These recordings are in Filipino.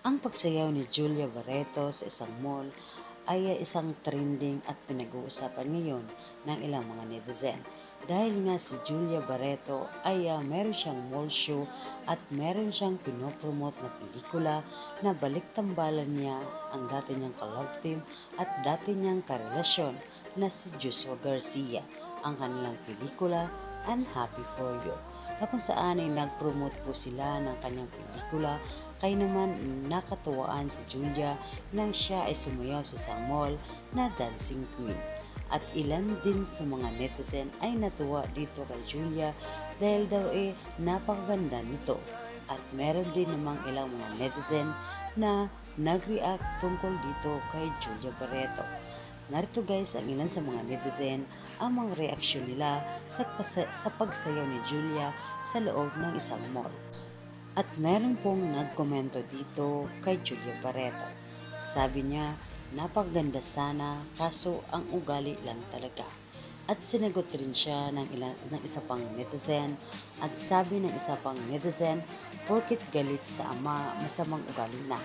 Ang pagsayaw ni Julia Barreto sa isang mall ay isang trending at pinag-uusapan ngayon ng ilang mga netizen. Dahil nga si Julia Barreto ay uh, meron siyang mall show at meron siyang pinopromote na pelikula na baliktambalan niya ang dati niyang ka-love team at dati niyang karelasyon na si Joshua Garcia. Ang kanilang pelikula, Unhappy For You na kung saan ay nag-promote po sila ng kanyang pelikula kaya naman nakatuwaan si Julia nang siya ay sumayaw sa isang mall na Dancing Queen. At ilan din sa mga netizen ay natuwa dito kay Julia dahil daw eh napakaganda nito. At meron din namang ilang mga netizen na nag-react tungkol dito kay Julia Barreto. Narito guys ang ilan sa mga netizen ang mga reaksyon nila sa, sa pagsayaw ni Julia sa loob ng isang mall. At meron pong nagkomento dito kay Julia Barreto. Sabi niya, napakaganda sana kaso ang ugali lang talaga. At sinagot rin siya ng, ilan, ng isa pang netizen at sabi ng isa pang netizen, porkit galit sa ama, masamang ugali na.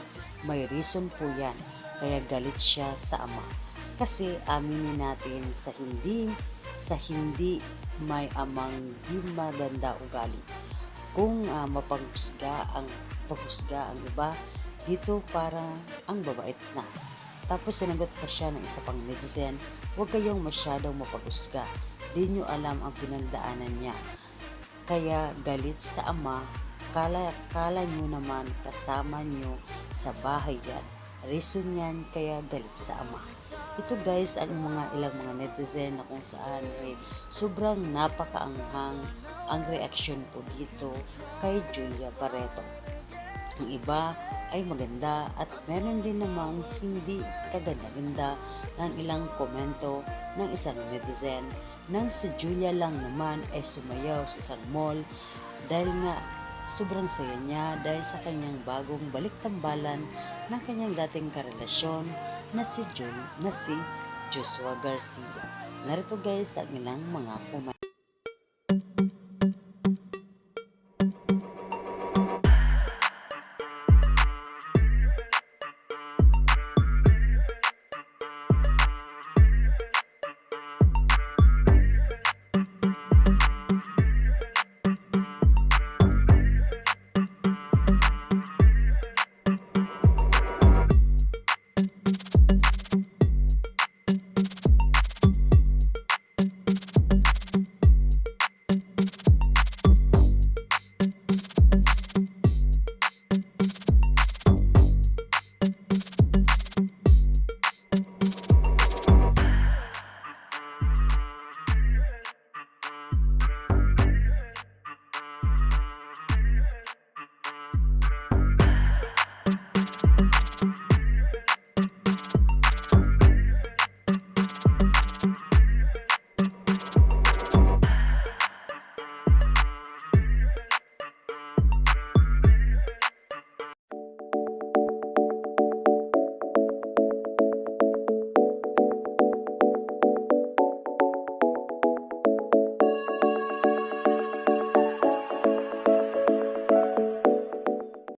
May reason po yan, kaya galit siya sa ama kasi aminin natin sa hindi sa hindi may amang di maganda ugali. Kung uh, mapaghusga ang paghusga ang iba, dito para ang babait na. Tapos sinagot pa siya ng isa pang netizen, huwag kayong masyadong mapaghusga. Di nyo alam ang pinagdaanan niya. Kaya galit sa ama, kala, kala nyo naman kasama nyo sa bahay yan. Reason yan kaya galit sa ama. Ito guys ang mga ilang mga netizen na kung saan ay sobrang napakaanghang ang reaksyon po dito kay Julia Barreto. Ang iba ay maganda at meron din namang hindi kaganda-ganda ng ilang komento ng isang netizen nang si Julia lang naman ay sumayaw sa isang mall dahil nga sobrang saya niya dahil sa kanyang bagong baliktambalan ng kanyang dating karelasyon na si Jun, na si Joshua Garcia. Narito guys ang ilang mga comment.